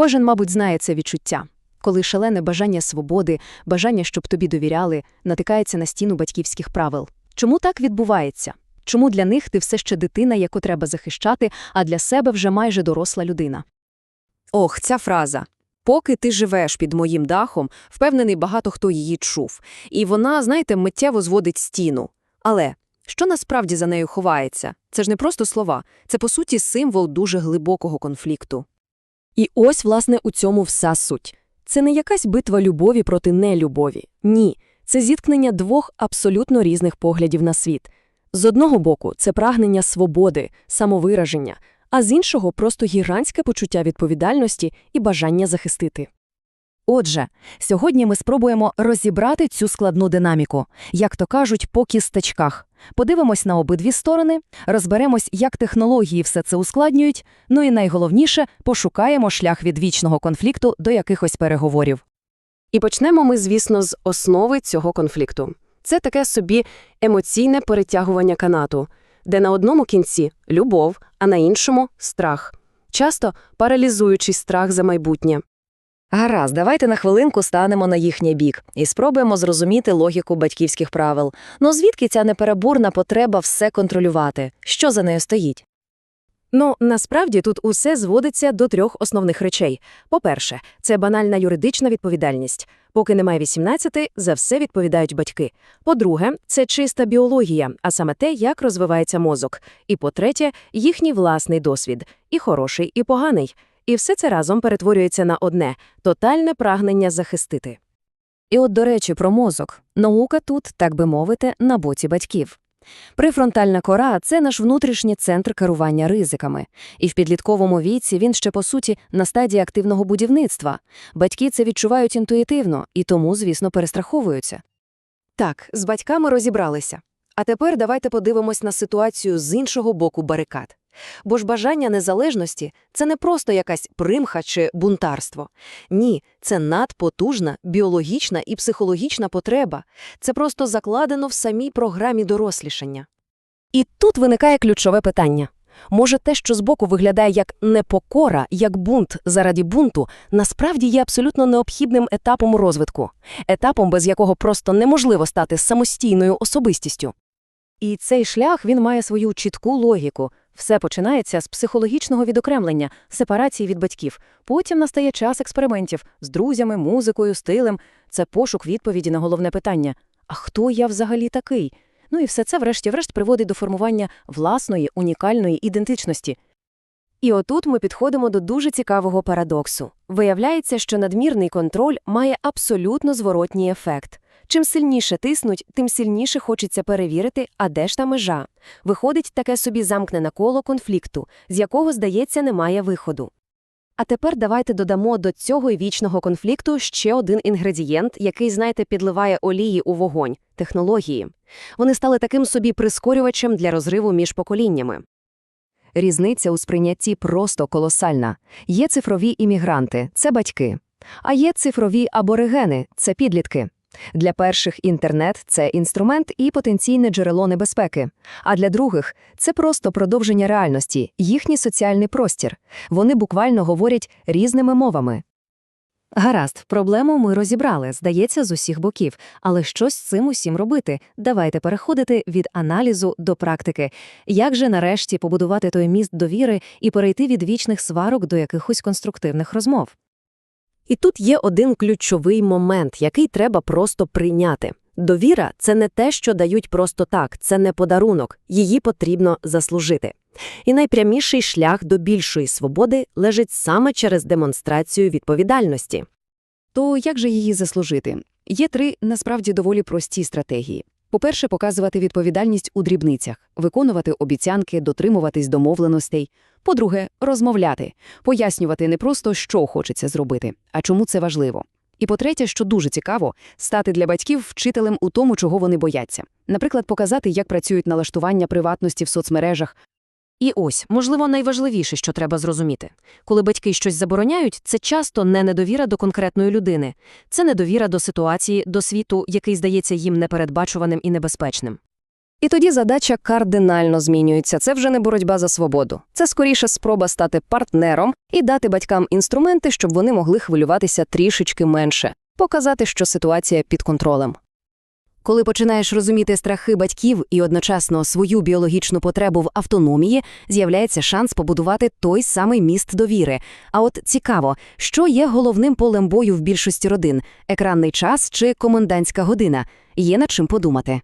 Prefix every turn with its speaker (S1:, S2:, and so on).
S1: Кожен, мабуть, знає це відчуття. Коли шалене бажання свободи, бажання, щоб тобі довіряли, натикається на стіну батьківських правил. Чому так відбувається? Чому для них ти все ще дитина, яку треба захищати, а для себе вже майже доросла людина?
S2: Ох, ця фраза. Поки ти живеш під моїм дахом, впевнений, багато хто її чув. І вона, знаєте, миттєво зводить стіну. Але що насправді за нею ховається? Це ж не просто слова, це, по суті, символ дуже глибокого конфлікту. І ось, власне, у цьому вся суть. Це не якась битва любові проти нелюбові. Ні, це зіткнення двох абсолютно різних поглядів на світ. З одного боку, це прагнення свободи, самовираження, а з іншого просто гігантське почуття відповідальності і бажання захистити.
S3: Отже, сьогодні ми спробуємо розібрати цю складну динаміку, як то кажуть, по кісточках. Подивимось на обидві сторони, розберемось, як технології все це ускладнюють, ну і найголовніше, пошукаємо шлях від вічного конфлікту до якихось переговорів.
S2: І почнемо ми, звісно, з основи цього конфлікту. Це таке собі емоційне перетягування канату, де на одному кінці любов, а на іншому страх. Часто паралізуючий страх за майбутнє.
S3: Гаразд, давайте на хвилинку станемо на їхній бік і спробуємо зрозуміти логіку батьківських правил. Ну звідки ця непереборна потреба все контролювати? Що за нею стоїть?
S2: Ну, насправді тут усе зводиться до трьох основних речей. По-перше, це банальна юридична відповідальність. Поки немає 18, за все відповідають батьки. По-друге, це чиста біологія, а саме те, як розвивається мозок. І по-третє, їхній власний досвід, і хороший, і поганий. І все це разом перетворюється на одне – тотальне прагнення захистити.
S3: І от, до речі, про мозок. Наука тут, так би мовити, на боці батьків. Префронтальна кора – це наш внутрішній центр керування ризиками. І в підлітковому віці він ще, по суті, на стадії активного будівництва. Батьки це відчувають інтуїтивно і тому, звісно, перестраховуються.
S2: Так, з батьками розібралися. А тепер давайте подивимось на ситуацію з іншого боку барикад. Бо ж бажання незалежності – це не просто якась примха чи бунтарство. Ні, це надпотужна біологічна і психологічна потреба. Це просто закладено в самій програмі дорослішання. І тут виникає ключове питання. Може, те, що збоку виглядає як непокора, як бунт заради бунту, насправді є абсолютно необхідним етапом розвитку, етапом, без якого просто неможливо стати самостійною особистістю. І цей шлях він має свою чітку логіку. Все починається з психологічного відокремлення, сепарації від батьків. Потім настає час експериментів з друзями, музикою, стилем. Це пошук відповіді на головне питання: а хто я взагалі такий? Ну і все це, врешті-врешт, приводить до формування власної унікальної ідентичності. І отут ми підходимо до дуже цікавого парадоксу. Виявляється, що надмірний контроль має абсолютно зворотній ефект. Чим сильніше тиснуть, тим сильніше хочеться перевірити, а де ж та межа. Виходить таке собі замкнене коло конфлікту, з якого, здається, немає виходу. А тепер давайте додамо до цього вічного конфлікту ще один інгредієнт, який, знаєте, підливає олії у вогонь – технології. Вони стали таким собі прискорювачем для розриву між поколіннями.
S3: Різниця у сприйнятті просто колосальна. Є цифрові іммігранти – це батьки. А є цифрові аборигени – це підлітки. Для перших інтернет – це інструмент і потенційне джерело небезпеки. А для других – це просто продовження реальності, їхній соціальний простір. Вони буквально говорять різними мовами. Гаразд, проблему ми розібрали, здається, з усіх боків. Але що з цим усім робити? Давайте переходити від аналізу до практики. Як же нарешті побудувати той міст довіри і перейти від вічних сварок до якихось конструктивних розмов?
S2: І тут є один ключовий момент, який треба просто прийняти. Довіра – це не те, що дають просто так, це не подарунок, її потрібно заслужити. І найпряміший шлях до більшої свободи лежить саме через демонстрацію відповідальності.
S1: То як же її заслужити? Є три насправді доволі прості стратегії. По-перше, показувати відповідальність у дрібницях, виконувати обіцянки, дотримуватись домовленостей. По-друге, розмовляти, пояснювати не просто, що хочеться зробити, а чому це важливо. І по-третє, що дуже цікаво, стати для батьків вчителем у тому, чого вони бояться. Наприклад, показати, як працюють налаштування приватності в соцмережах.
S2: І ось, можливо, найважливіше, що треба зрозуміти. Коли батьки щось забороняють, це часто не недовіра до конкретної людини. Це недовіра до ситуації, до світу, який здається їм непередбачуваним і небезпечним.
S3: І тоді задача кардинально змінюється. Це вже не боротьба за свободу. Це скоріше спроба стати партнером і дати батькам інструменти, щоб вони могли хвилюватися трішечки менше, показати, що ситуація під контролем.
S1: Коли починаєш розуміти страхи батьків і одночасно свою біологічну потребу в автономії, з'являється шанс побудувати той самий міст довіри. А от цікаво, що є головним полем бою в більшості родин – екранний час чи комендантська година? Є над чим подумати.